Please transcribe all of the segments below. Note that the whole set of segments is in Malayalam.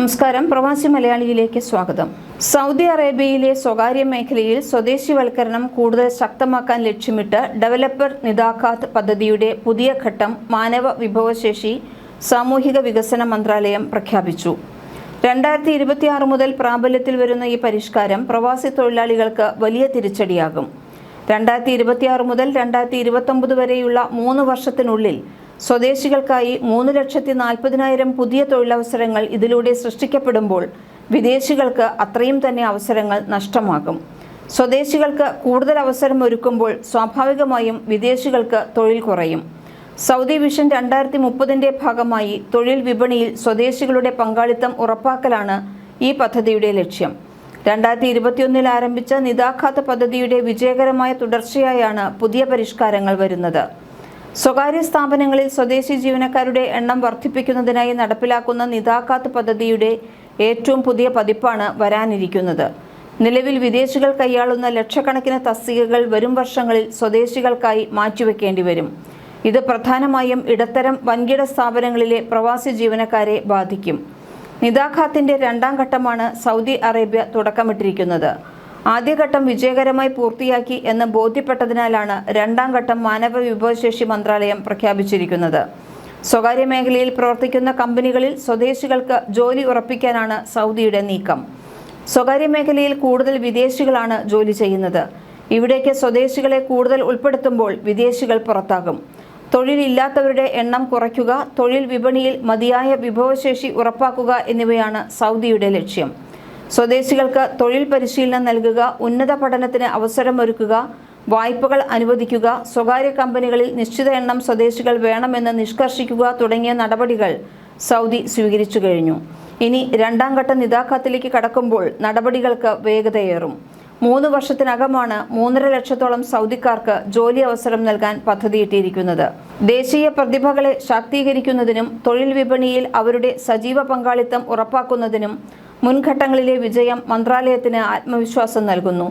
നമസ്കാരം. പ്രവാസി മലയാളിയിലേക്ക് സ്വാഗതം. സൗദി അറേബ്യയിലെ സ്വകാര്യ മേഖലയിൽ സ്വദേശിവൽക്കരണം കൂടുതൽ ശക്തമാക്കാൻ ലക്ഷ്യമിട്ട് ഡെവലപ്പർ നിദാഖാത്ത് പദ്ധതിയുടെ പുതിയ ഘട്ടം മാനവ വിഭവശേഷി സാമൂഹിക വികസന മന്ത്രാലയം പ്രഖ്യാപിച്ചു. രണ്ടായിരത്തി ഇരുപത്തിയാറ് മുതൽ പ്രാബല്യത്തിൽ വരുന്ന ഈ പരിഷ്കാരം പ്രവാസി തൊഴിലാളികൾക്ക് വലിയ തിരിച്ചടിയാകും. രണ്ടായിരത്തി ഇരുപത്തിയാറ് മുതൽ രണ്ടായിരത്തി ഇരുപത്തൊമ്പത് വരെയുള്ള മൂന്ന് വർഷത്തിനുള്ളിൽ സ്വദേശികൾക്കായി മൂന്ന് ലക്ഷത്തി നാൽപ്പതിനായിരം പുതിയ തൊഴിലവസരങ്ങൾ ഇതിലൂടെ സൃഷ്ടിക്കപ്പെടുമ്പോൾ വിദേശികൾക്ക് അത്രയും തന്നെ അവസരങ്ങൾ നഷ്ടമാകും. സ്വദേശികൾക്ക് കൂടുതൽ അവസരം ഒരുക്കുമ്പോൾ സ്വാഭാവികമായും വിദേശികൾക്ക് തൊഴിൽ കുറയും. സൗദി വിഷൻ രണ്ടായിരത്തി മുപ്പതിന്റെ ഭാഗമായി തൊഴിൽ വിപണിയിൽ സ്വദേശികളുടെ പങ്കാളിത്തം ഉറപ്പാക്കലാണ് ഈ പദ്ധതിയുടെ ലക്ഷ്യം. രണ്ടായിരത്തി ഇരുപത്തിയൊന്നിൽ ആരംഭിച്ച നിതാഖാത്ത് പദ്ധതിയുടെ വിജയകരമായ തുടർച്ചയായാണ് പുതിയ പരിഷ്കാരങ്ങൾ വരുന്നത്. സ്വകാര്യ സ്ഥാപനങ്ങളിൽ സ്വദേശി ജീവനക്കാരുടെ എണ്ണം വർദ്ധിപ്പിക്കുന്നതിനായി നടപ്പിലാക്കുന്ന നിതാക്കാത്ത് പദ്ധതിയുടെ ഏറ്റവും പുതിയ പതിപ്പാണ് വരാനിരിക്കുന്നത്. നിലവിൽ വിദേശികൾ കൈയാളുന്ന ലക്ഷക്കണക്കിന് തസ്തികകൾ വരും വർഷങ്ങളിൽ സ്വദേശികൾക്കായി മാറ്റിവെക്കേണ്ടി വരും. ഇത് പ്രധാനമായും ഇടത്തരം വൻകിട സ്ഥാപനങ്ങളിലെ പ്രവാസി ജീവനക്കാരെ ബാധിക്കും. നിദാഖാത്തിന്റെ രണ്ടാം ഘട്ടമാണ് സൗദി അറേബ്യ തുടക്കമിട്ടിരിക്കുന്നത്. ആദ്യഘട്ടം വിജയകരമായി പൂർത്തിയാക്കി എന്ന് ബോധ്യപ്പെട്ടതിനാലാണ് രണ്ടാം ഘട്ടം മാനവ വിഭവശേഷി മന്ത്രാലയം പ്രഖ്യാപിച്ചിരിക്കുന്നത്. സ്വകാര്യ മേഖലയിൽ പ്രവർത്തിക്കുന്ന കമ്പനികളിൽ സ്വദേശികൾക്ക് ജോലി ഉറപ്പിക്കാനാണ് സൗദിയുടെ നീക്കം. സ്വകാര്യ മേഖലയിൽ കൂടുതൽ വിദേശികളാണ് ജോലി ചെയ്യുന്നത്. ഇവിടേക്ക് സ്വദേശികളെ കൂടുതൽ ഉൾപ്പെടുത്തുമ്പോൾ വിദേശികൾ പുറത്താകും. തൊഴിലില്ലാത്തവരുടെ എണ്ണം കുറയ്ക്കുക തൊഴിൽ വിപണിയിൽ മതിയായ വിഭവശേഷി ഉറപ്പാക്കുക എന്നിവയാണ് സൗദിയുടെ ലക്ഷ്യം. സ്വദേശികൾക്ക് തൊഴിൽ പരിശീലനം നൽകുക ഉന്നത പഠനത്തിന് അവസരമൊരുക്കുക വായ്പകൾ അനുവദിക്കുക സ്വകാര്യ കമ്പനികളിൽ നിശ്ചിത എണ്ണം സ്വദേശികൾ വേണമെന്ന് നിഷ്കർഷിക്കുക തുടങ്ങിയ നടപടികൾ സൗദി സ്വീകരിച്ചു കഴിഞ്ഞു. ഇനി രണ്ടാം ഘട്ട നിതാഖാത്തിലേക്ക് കടക്കുമ്പോൾ നടപടികൾക്ക് വേഗതയേറും. മൂന്ന് വർഷത്തിനകമാണ് മൂന്നര ലക്ഷത്തോളം സൗദിക്കാർക്ക് ജോലി അവസരം നൽകാൻ പദ്ധതിയിട്ടിരിക്കുന്നത്. ദേശീയ പ്രതിഭകളെ ശാക്തീകരിക്കുന്നതിനും തൊഴിൽ വിപണിയിൽ അവരുടെ സജീവ പങ്കാളിത്തം ഉറപ്പാക്കുന്നതിനും മുൻഘട്ടങ്ങളിലെ വിജയം മന്ത്രാലയത്തിന് ആത്മവിശ്വാസം നൽകുന്നു.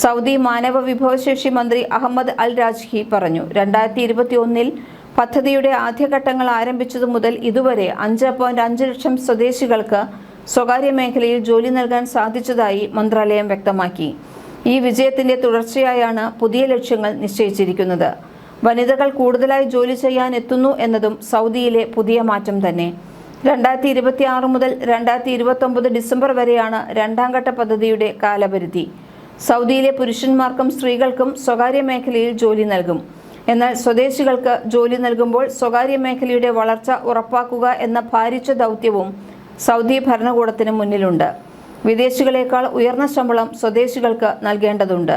സൗദി മാനവ വിഭവശേഷി മന്ത്രി അഹമ്മദ് അൽ രാജ്ഹി പറഞ്ഞു രണ്ടായിരത്തി ഇരുപത്തി ഒന്നിൽ പദ്ധതിയുടെ ആദ്യഘട്ടങ്ങൾ ആരംഭിച്ചതു മുതൽ ഇതുവരെ അഞ്ച് പോയിന്റ് അഞ്ച് ലക്ഷം സ്വദേശികൾക്ക് സ്വകാര്യ മേഖലയിൽ ജോലി നൽകാൻ സാധിച്ചതായി മന്ത്രാലയം വ്യക്തമാക്കി. ഈ വിജയത്തിന്റെ തുടർച്ചയായാണ് പുതിയ ലക്ഷ്യങ്ങൾ നിശ്ചയിച്ചിരിക്കുന്നത്. വനിതകൾ കൂടുതലായി ജോലി ചെയ്യാൻ എത്തുന്നു എന്നതും സൗദിയിലെ പുതിയ മാറ്റം തന്നെ. രണ്ടായിരത്തി ഇരുപത്തി ആറ് മുതൽ രണ്ടായിരത്തി ഇരുപത്തി ഒമ്പത് ഡിസംബർ വരെയാണ് രണ്ടാം ഘട്ട പദ്ധതിയുടെ കാലപരിധി. സൗദിയിലെ പുരുഷന്മാർക്കും സ്ത്രീകൾക്കും സ്വകാര്യ മേഖലയിൽ ജോലി നൽകും. എന്നാൽ സ്വദേശികൾക്ക് ജോലി നൽകുമ്പോൾ സ്വകാര്യ മേഖലയുടെ വളർച്ച ഉറപ്പാക്കുക എന്ന ഭാരിച്ച ദൗത്യവും സൗദി ഭരണകൂടത്തിന് മുന്നിലുണ്ട്. വിദേശികളേക്കാൾ ഉയർന്ന ശമ്പളം സ്വദേശികൾക്ക് നൽകേണ്ടതുണ്ട്.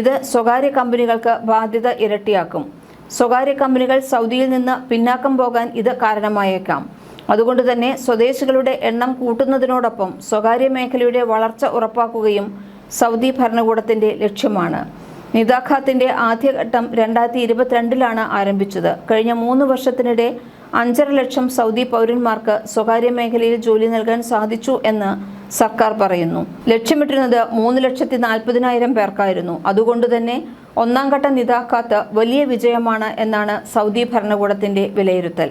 ഇത് സ്വകാര്യ കമ്പനികൾക്ക് ബാധ്യത ഇരട്ടിയാക്കും. സ്വകാര്യ കമ്പനികൾ സൗദിയിൽ നിന്ന് പിന്നാക്കം പോകാൻ ഇത് കാരണമായേക്കാം. അതുകൊണ്ട് തന്നെ സ്വദേശികളുടെ എണ്ണം കൂട്ടുന്നതിനോടൊപ്പം സ്വകാര്യ മേഖലയുടെ വളർച്ച ഉറപ്പാക്കുകയും സൗദി ഭരണകൂടത്തിന്റെ ലക്ഷ്യമാണ്. നിദാഖാത്തിന്റെ ആദ്യഘട്ടം രണ്ടായിരത്തി ഇരുപത്തിരണ്ടിലാണ് ആരംഭിച്ചത്. കഴിഞ്ഞ മൂന്ന് വർഷത്തിനിടെ അഞ്ചര ലക്ഷം സൗദി പൗരന്മാർക്ക് സ്വകാര്യ മേഖലയിൽ ജോലി നൽകാൻ സാധിച്ചു എന്ന് സർക്കാർ പറയുന്നു. ലക്ഷ്യമിട്ടിരുന്നത് മൂന്ന് ലക്ഷത്തി നാൽപ്പതിനായിരം പേർക്കായിരുന്നു. അതുകൊണ്ട് തന്നെ ഒന്നാം ഘട്ട നിതാഖാത്ത് വലിയ വിജയമാണ് എന്നാണ് സൗദി ഭരണകൂടത്തിന്റെ വിലയിരുത്തൽ.